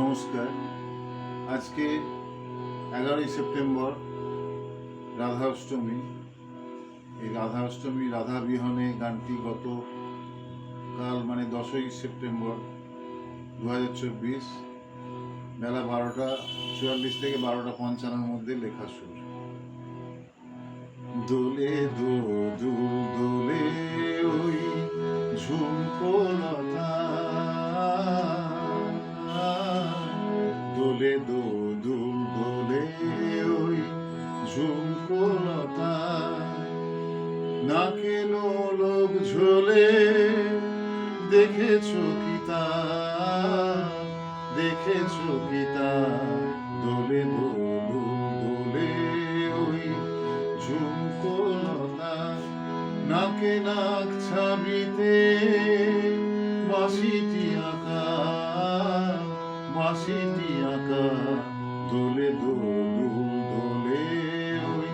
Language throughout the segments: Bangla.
নমস্কার। আজকে এগারোই সেপ্টেম্বর রাধা অষ্টমী এই রাধা অষ্টমী রাধা বিহনে গানটি গত কাল মানে দশই সেপ্টেম্বর দু হাজার চব্বিশ, বেলা বারোটা চুয়াল্লিশ থেকে বারোটা পঞ্চান্নর মধ্যে লেখা দো, দুল, দোলে ওই দুল দোলে ওই ঝুমকোলতা। না কেন লোক ঝোলে, দেখেছ কি তা? দেখেছ কি তা? দোলে দুল দোলে ওই ঝুমকোলতা। নাকে নাক ছাবিতে বাসিটি আঁকা বাসিটি আঁকা। দোলে দোল দোলে ওই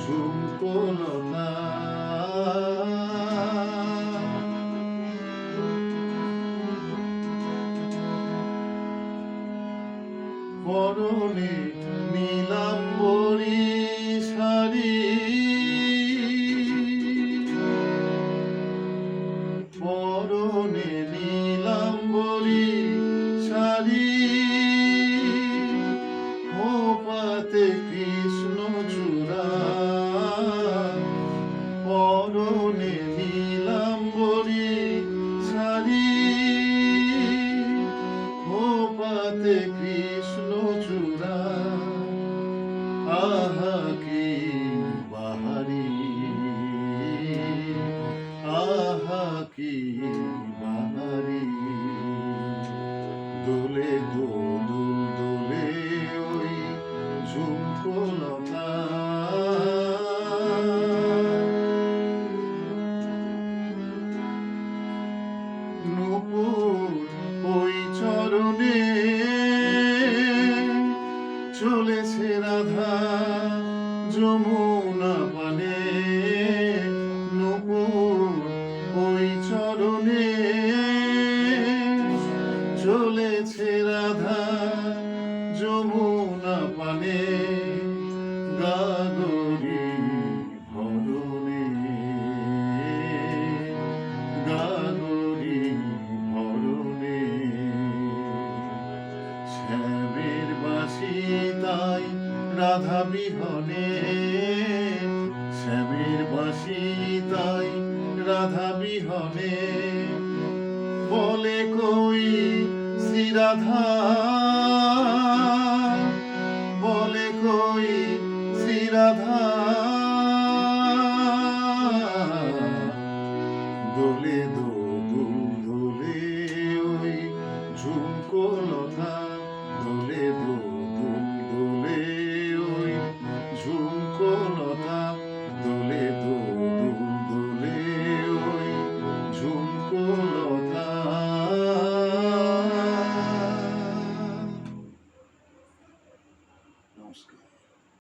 ঝুমকোলতা পরনে খোপাতে কৃষ্ণ চূড়া পরনে নীলাম্বরী শাড়ি। খোপাতে কৃষ্ণ চূড়া আহা কি বাহারি। আহা কি বাহারি। দোলে ওই ঝুমকোলতা নূপুর চলেছে রাধা যমুনা রাধা বিহনে শ্যামের বাসি তাই রাধা বিহনে বলে কই শ্রী রাধা? বলে কই শ্রী রাধা? ওই ঝুমকো লতা, দোলে দোল